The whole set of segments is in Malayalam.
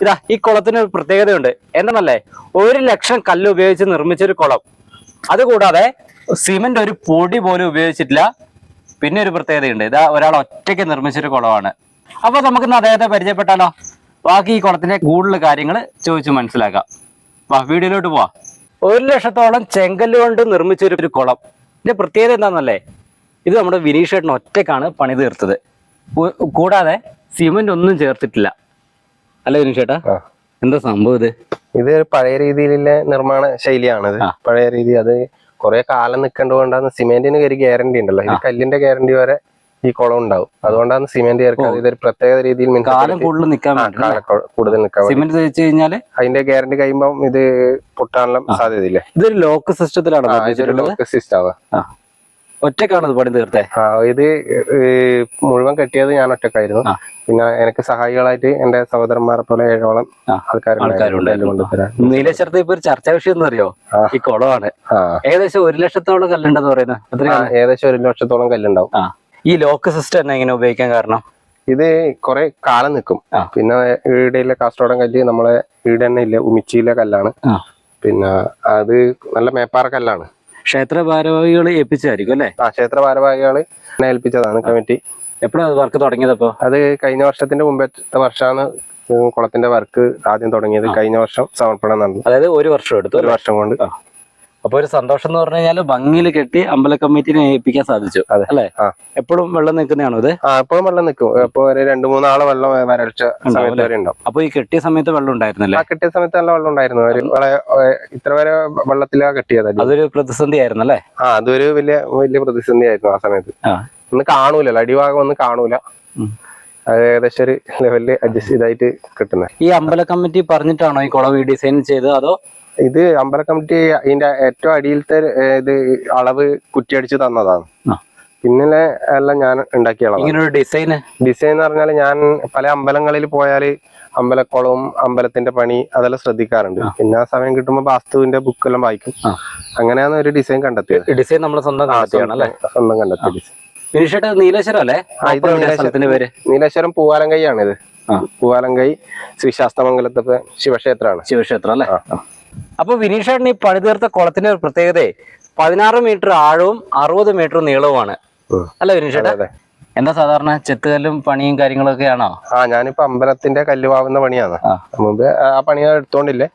ഇതാ ഈ കുളത്തിന് ഒരു പ്രത്യേകതയുണ്ട്. എന്താണല്ലേ ഒരു ലക്ഷം കല്ല് ഉപയോഗിച്ച് നിർമ്മിച്ചൊരു കുളം. അതുകൂടാതെ സിമെന്റ് ഒരു പൊടി പോലും ഉപയോഗിച്ചിട്ടില്ല. പിന്നെ ഒരു പ്രത്യേകതയുണ്ട്. ഇതാ ഒരാൾ ഒറ്റയ്ക്ക് നിർമ്മിച്ചൊരു കുളമാണ്. അപ്പൊ നമുക്കിന്ന് അദ്ദേഹത്തെ പരിചയപ്പെട്ടാലോ? ബാക്കി ഈ കുളത്തിന്റെ കൂടുതൽ കാര്യങ്ങൾ ചോദിച്ചു മനസ്സിലാക്കാം. വാ വീഡിയോയിലോട്ട് പോവാ. ഒരു ലക്ഷത്തോളം ചെങ്കല്ല് കൊണ്ട് നിർമ്മിച്ചൊരു ഒരു കുളം. ഇതിന്റെ പ്രത്യേകത എന്താണെന്നല്ലേ ഇത് നമ്മുടെ വിനീഷേട്ടൻ ഒറ്റക്കാണ് പണി തീർത്തത്. കൂടാതെ സിമെന്റ് ഒന്നും ചേർത്തിട്ടില്ല. അല്ല വിനു ചേട്ടാ എന്താ സംഭവം ഇത്? ഇത് പഴയ രീതിയിലുള്ള നിർമ്മാണ ശൈലിയാണ് ഇത് പഴയ രീതി അത് കുറെ കാലം നിൽക്കേണ്ടതുകൊണ്ടാണ് സിമെന്റിന് ഒരു ഗ്യാരണ്ടി ഉണ്ടല്ലോ. ഈ കല്ലിന്റെ ഗ്യാരണ്ടി വരെ ഈ കുളം ഉണ്ടാവും. അതുകൊണ്ടാണ് സിമെന്റ് ചേർക്കാതെ ഇതൊരു പ്രത്യേക രീതിയിൽ കാലം കൂടുതൽ നിൽക്കാൻ കൂടുതൽ നിൽക്കാൻ വേണ്ടി. സിമന്റ് തേച്ച് കഴിഞ്ഞാൽ? അതിന്റെ ഗ്യാരണ്ടി കഴിയുമ്പോൾ ഇത് പൊട്ടാനുള്ള സാധ്യതയില്ലേ. ഇതൊരു ലോക്ക് സിസ്റ്റത്തിലാണ് ഇതൊരു ലോക്ക് സിസ്റ്റം ആ. ഒറ്റക്കാണ് ഇത് പണി തീർത്തെ? ആ ഇത് മുഴുവൻ കെട്ടിയത് ഞാൻ ഒറ്റക്കായിരുന്നു പിന്നെ എനിക്ക് സഹായികളായിട്ട് എന്റെ സഹോദരന്മാരെ പോലെ ഏഴോളം. ആൾക്കാരുണ്ടായിരുന്നു. കൊണ്ടുതരാൻ ഇപ്പൊ ഒരു ചർച്ചാ വിഷയം അറിയോ ഈ കുളമാണ്. ഏകദേശം ഒരു ലക്ഷത്തോളം കല്ലുണ്ടെന്ന് പറയുന്നത്. ഏകദേശം ഒരു ലക്ഷത്തോളം കല്ലുണ്ടാവും. ഈ ലോക്ക് സിസ്റ്റം തന്നെ എങ്ങനെ ഉപയോഗിക്കാൻ കാരണം? ഇത് കുറെ കാലം നിൽക്കും. പിന്നെ ഈടയിലെ കാസ്റ്റോടൻ കല്ല് നമ്മളെ ഈടെ തന്നെ ഇല്ല. ഉമിച്ചിയിലെ കല്ലാണ്. പിന്നെ അത് നല്ല മേപ്പാറ കല്ലാണ്. ക്ഷേത്ര ഭാരവാഹികൾ ഏൽപ്പിച്ചായിരിക്കും അല്ലേ? ആ ക്ഷേത്ര ഭാരവാഹികൾ ഏൽപ്പിച്ചതാണ് കമ്മിറ്റി. എപ്പോഴാണ് വർക്ക് തുടങ്ങിയത് അപ്പോ? അത് കഴിഞ്ഞ വർഷത്തിന്റെ മുമ്പത്തെ വർഷമാണ് കുളത്തിന്റെ വർക്ക് ആദ്യം തുടങ്ങിയത്. കഴിഞ്ഞ വർഷം സമർപ്പണം നടന്നു. അതായത് ഒരു വർഷം എടുത്തു ഒരു വർഷം കൊണ്ട്. അപ്പൊ ഒരു സന്തോഷം എന്ന് പറഞ്ഞു കഴിഞ്ഞാൽ ഭംഗിയിൽ കെട്ടി അമ്പല കമ്മിറ്റിനെ ഏൽപ്പിക്കാൻ സാധിച്ചു. അതെ. അല്ലേ? എപ്പോഴും വെള്ളം നിൽക്കുന്നതാണോ ഇത്? എപ്പോഴും വെള്ളം നിൽക്കും. ഇപ്പൊ ഒരു രണ്ടു മൂന്നാൾ വെള്ളം വരൾച്ച സമയത്ത് വരെ ഉണ്ടാവും. അപ്പൊ ഈ കെട്ടിയ സമയത്ത് വെള്ളം ഉണ്ടായിരുന്നല്ലേ? കെട്ടിയ സമയത്ത് നല്ല വെള്ളം ഉണ്ടായിരുന്നു. ഇത്ര വരെ വെള്ളത്തിലാ കെട്ടിയത്. അതൊരു പ്രതിസന്ധി ആയിരുന്നു അല്ലേ ആ അതൊരു വലിയ വലിയ പ്രതിസന്ധി ആയിരുന്നു ആ. സമയത്ത്. ഒന്ന് കാണൂലല്ലോ അടിഭാഗം ഒന്നും കാണൂല. ഏകദേശം ഒരു ലെവലിൽ അഡ്ജസ്റ്റ് ചെയ്തായിട്ട് കിട്ടുന്നത് ഈ അമ്പല കമ്മിറ്റി പറഞ്ഞിട്ടാണോ ഈ കുളം ഡിസൈൻ ചെയ്തത്? അതോ ഇത് അമ്പല കമ്മിറ്റി ഇതിന്റെ ഏറ്റവും അടിയിലത്തെ ഇത് അളവ് കുറ്റിയടിച്ച് തന്നതാണ്. പിന്നെ എല്ലാം ഞാൻ ഉണ്ടാക്കിയ അളവാണ് ഇങ്ങനെ ഒരു ഡിസൈൻ ഡിസൈൻ എന്ന് പറഞ്ഞാൽ ഞാൻ പല അമ്പലങ്ങളിൽ പോയാൽ അമ്പലക്കുളവും അമ്പലത്തിന്റെ പണി അതെല്ലാം ശ്രദ്ധിക്കാറുണ്ട്. പിന്നെ ആ സമയം കിട്ടുമ്പോൾ വാസ്തുവിന്റെ ബുക്കെല്ലാം വായിക്കും. അങ്ങനെയാണ് ഒരു ഡിസൈൻ കണ്ടെത്തിയത്. ഡിസൈൻ നമ്മൾ സ്വന്തം സ്വന്തം കണ്ടെത്തിയ ഡിസൈൻ നീലേശ്വരം അല്ലേ? നീലേശ്വരം. പൂവാലങ്കൈ ആണ് ഇത് പൂവാലങ്കൈ ശ്രീ ശാസ്തമംഗലത്തെ ശിവക്ഷേത്രമാണ്. ശിവക്ഷേത്രം അല്ലേ. അപ്പൊ വിനീഷേട്ടൻ ഈ പണിതീർത്ത കുളത്തിന്റെ ഒരു പ്രത്യേകത പതിനാറ് മീറ്റർ ആഴവും അറുപത് മീറ്റർ നീളവുമാണ്. അല്ല വിനീഷേട്ടാ? എന്താ സാധാരണ ചെത്തുകല്ലും പണിയും കാര്യങ്ങളൊക്കെ ആണോ ആ ഞാനിപ്പോ അമ്പലത്തിന്റെ കല്ല് വാവുന്ന പണിയാണ്. മുമ്പ് ആ പണി എടുത്തോണ്ടില്ലേ?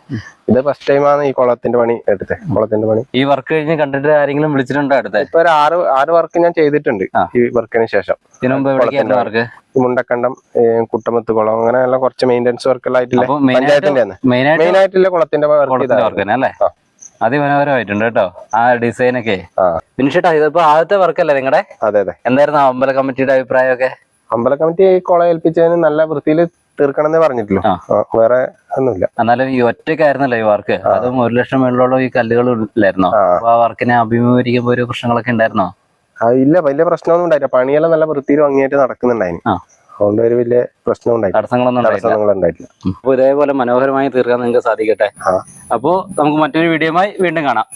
ഇത് ഫസ്റ്റ് ടൈമാണ് ഈ കുളത്തിന്റെ പണി എടുത്തത് കുളത്തിന്റെ പണി. ഈ വർക്ക് കഴിഞ്ഞ് കണ്ടിട്ട് ആരെങ്കിലും വിളിച്ചിട്ടുണ്ടോ അടുത്ത? ഇപ്പൊ ഒരു ആറ് ആറ് വർക്ക് ഞാൻ ചെയ്തിട്ടുണ്ട് ഈ വർക്കിന് ശേഷം. വർക്ക് മുണ്ടക്കണ്ടം കുട്ടമത്ത് കുളം അങ്ങനെയുള്ള കുറച്ച് മെയിന്റെനൻസ് വർക്കുകളായിട്ടുള്ള പഞ്ചായത്തിന്റെ മെയിൻ ആയിട്ടുള്ള കുളത്തിന്റെ അല്ലേ. അതിമനോഹരമായിട്ടുണ്ട് കേട്ടോ ആ ഡിസൈൻ ഒക്കെ. ആ. ഇതിപ്പോ ആദ്യത്തെ വർക്കല്ലേ നിങ്ങളുടെ അതെ അതെ. എന്തായിരുന്നു അമ്പല കമ്മിറ്റിയുടെ അഭിപ്രായമൊക്കെ? അമ്പല കമ്മിറ്റി കുളം ഏൽപ്പിച്ചതിന് നല്ല വൃത്തിയിൽ തീർക്കണം എന്നേ പറഞ്ഞിട്ടുള്ളൂ വേറെ ഒന്നുമില്ല. എന്നാലും ഈ ഒറ്റക്കായിരുന്നല്ലോ ഈ വർക്ക് അതും ഒരു ലക്ഷം മേളിലോളം ഈ കല്ലുകളും ഇല്ലായിരുന്നോ? ആ. അപ്പൊ ആ വർക്കിനെ അഭിമുഖീകരിക്കുമ്പോ ഒരു പ്രശ്നങ്ങളൊക്കെ ഉണ്ടായിരുന്നോ? ഇല്ല വലിയ പ്രശ്നമൊന്നും ഉണ്ടായില്ല. പണിയെല്ലാം നല്ല വൃത്തിയിൽ ഭംഗിയായിട്ട് നടക്കുന്നുണ്ടായിരുന്നു. അതുകൊണ്ട് ഒരു വലിയ പ്രശ്നം ഉണ്ടായിട്ടില്ല. അപ്പൊ ഇതേപോലെ മനോഹരമായി തീർക്കാൻ നിങ്ങൾക്ക് സാധിക്കട്ടെ? അപ്പോ നമുക്ക് മറ്റൊരു വീഡിയോയുമായി വീണ്ടും കാണാം.